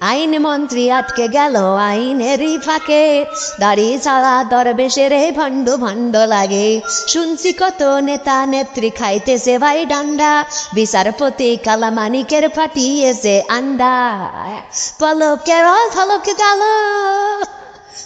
আইন মন্ত্রী আটকে গেল আইনেরই ফাঁকে। দাড়ি ছাড়া দরবেশের ভণ্ড ভণ্ড লাগে। শুনছি কত নেতা নেত্রী খাইতেছে ভাই ডান্ডা। বিচারপতি কালামানিকের ফাটিয়েছে আন্ডা। পলকের ফলক গেল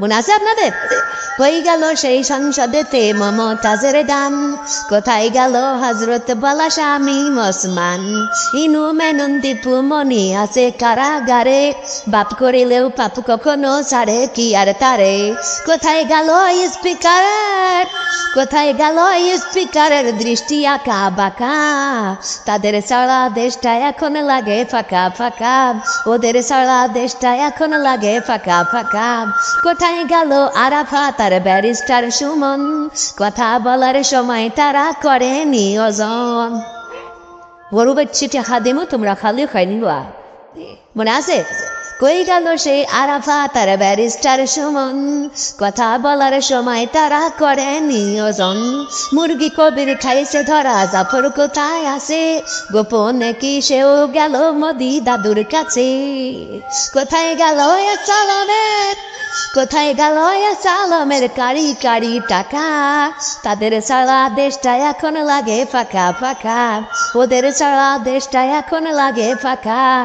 মনে আছে আপনাদের? হয়ে গেল সেই সংসদেতে মমতাজের দাম। কোথায় গেল হজরত বলা স্বামী মসমান ইনু মেনন দীপু মনি আছে কারাগারে। বাপ করিলেও পাপ কখনো ছাড়ে, কি আর তারে? কোথায় গেল স্পিকার? কোথায় গেল স্পিকারের দৃষ্টি আঁকা বাঁকা? তাদের সারা দেশটা এখন লাগে ফাঁকা ফাঁকা। ওদের সারা দেশটা এখন লাগে ফাঁকা ফাঁকা। কোথায় গেল আরাফা তার ব্যারিস্টার সুমন? কথা বলার সময় তারা করে নিয়োজন বড় বাচ্চিটি হাদিমো, তোমরা খালি খাইনি মনে আছে? কই গেল সেই আরাফা? তার ব্যারিস্টার সুমন। কথা বলার সময় তারা করে নিয়োজন। মুরগি কবির খাইছে, ধরা জাফর কোথায় আছে? গোপনে কি সেও গেল মোদি দাদুর কাছে? কোথায় গেল এ চালমের কোথায় গেল চালমের কারি কারি টাকা? তাদের সারা দেশটা এখন লাগে ফাঁকা ফাঁকা। ওদের সারা দেশটা এখন লাগে ফাঁকা।